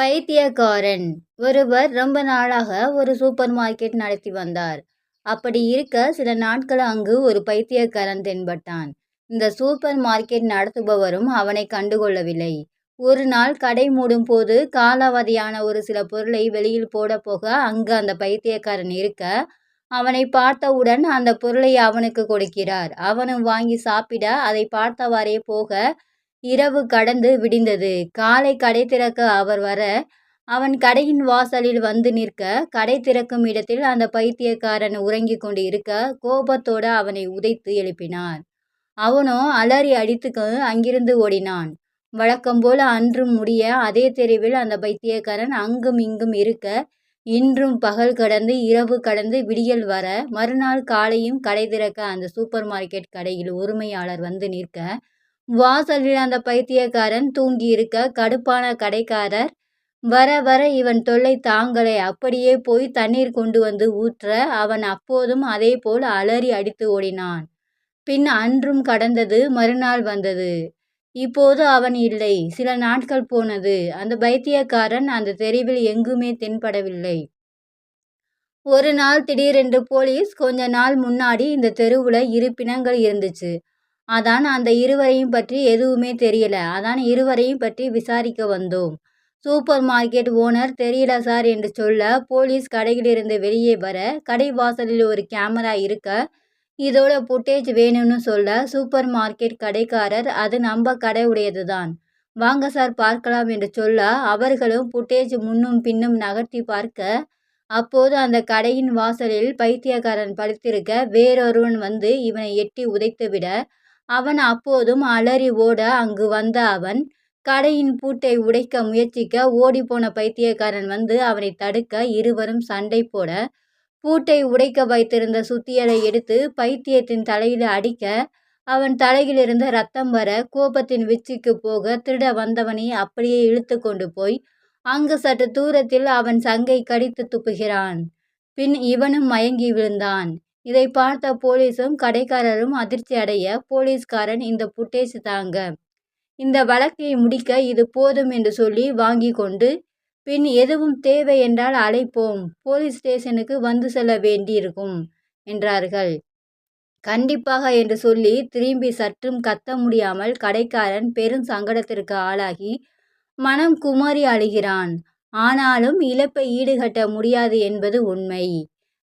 பைத்தியக்காரன் ஒருவர் ரொம்ப நாளாக ஒரு சூப்பர் மார்க்கெட் நடத்தி வந்தார். அப்படி இருக்க சில நாட்கள் அங்கு ஒரு பைத்தியக்காரன் தென்பட்டான். இந்த சூப்பர் மார்க்கெட் நடத்துபவரும் அவனை கண்டுகொள்ளவில்லை. ஒரு நாள் கடை மூடும் போது காலாவதியான ஒரு சில பொருளை வெளியில் போட போக அங்கு அந்த பைத்தியக்காரன் இருக்க, அவனை பார்த்தவுடன் அந்த பொருளை அவனுக்கு கொடுக்கிறார். அவனும் வாங்கி சாப்பிட அதை பார்த்தவாறே போக இரவு கடந்து விடிந்தது. காலை கடை திறக்க அவர் வர, அவன் கடையின் வாசலில் வந்து நிற்க, கடை திறக்கும் இடத்தில் அந்த பைத்தியக்காரன் உறங்கிக் கொண்டு இருக்க, கோபத்தோடு அவனை உதைத்து எழுப்பினார். அவனோ அலறி அடித்து அங்கிருந்து ஓடினான். வழக்கம் போல அன்றும் முடிய அதே தெருவில் அந்த பைத்தியக்காரன் அங்கும் இங்கும் இருக்க, இன்றும் பகல் கடந்து இரவு கடந்து விடியல் வர, மறுநாள் காலையும் கடை திறக்க அந்த சூப்பர் மார்க்கெட் கடையில் உரிமையாளர் வந்து நிற்க, வாசலில் அந்த பைத்தியக்காரன் தூங்கியிருக்க கடுப்பான கடைக்காரர் வர வர இவன் தொல்லை தாங்களே அப்படியே போய் தண்ணீர் கொண்டு வந்து ஊற்ற அவன் அப்போதும் அதேபோல் அலறி அடித்து ஓடினான். பின் அன்றும் கடந்தது மறுநாள் வந்தது. இப்போது அவன் இல்லை. சில நாட்கள் போனது. அந்த பைத்தியக்காரன் அந்த தெருவில் எங்குமே தென்படவில்லை. ஒரு நாள் திடீரென்று போலீஸ் கொஞ்ச நாள் முன்னாடி இந்த தெருவுல இரு பிணங்கள் இருந்துச்சு. அதான் அந்த இருவரையும் பற்றி எதுவுமே தெரியல. அதான் இருவரையும் பற்றி விசாரிக்க வந்தோம். சூப்பர் மார்க்கெட் ஓனர் தெரியல சார் என்று சொல்ல, போலீஸ் கடையிலிருந்து வெளியே வர, கடை வாசலில் ஒரு கேமரா இருக்க, இதோட புட்டேஜ் வேணும்னு சொல்ல, சூப்பர் மார்க்கெட் கடைக்காரர் அது நம்ம கடை உடையதுதான். வாங்க சார் பார்க்கலாம் என்று சொல்ல, அவர்களும் புட்டேஜ் முன்னும் பின்னும் நகர்த்தி பார்க்க, அப்போது அந்த கடையின் வாசலில் பைத்தியக்காரன் படுத்திருக்க, வேறொருவன் வந்து இவனை எட்டி உதைத்துவிட, அவன் அப்போதும் அலறி ஓட அங்கு வந்த அவன் கடையின் பூட்டை உடைக்க முயற்சிக்க ஓடிப்போன பைத்தியக்காரன் வந்து அவனை தடுக்க இருவரும் சண்டை போட பூட்டை உடைக்க வைத்திருந்த சுத்தியலை எடுத்து பைத்தியத்தின் தலையில் அடிக்க அவன் தலையிலிருந்து ரத்தம் வர கோபத்தின் விச்சிக்கு போக திருட வந்தவனை அப்படியே இழுத்து கொண்டு போய் அங்கு சற்று தூரத்தில் அவன் சங்கை கடித்து துப்புகிறான். பின் இவனும் மயங்கி விழுந்தான். இதை பார்த்த போலீஸும் கடைக்காரரும் அதிர்ச்சி அடைய போலீஸ்காரன் இந்த புட்டேஜ் தாங்க. இந்த வழக்கை முடிக்க இது போதும் என்று சொல்லி வாங்கி கொண்டு பின் எதுவும் தேவை என்றால் அழைப்போம் போலீஸ் ஸ்டேஷனுக்கு வந்து செல்ல வேண்டியிருக்கும் என்றார்கள். கண்டிப்பாக என்று சொல்லி திரும்பி சற்றும் கத்த முடியாமல் கடைக்காரன் பெரும் சங்கடத்திற்கு ஆளாகி மனம் குமரி அழுகிறான். ஆனாலும் இழப்பை ஈடுகட்ட முடியாது என்பது உண்மை.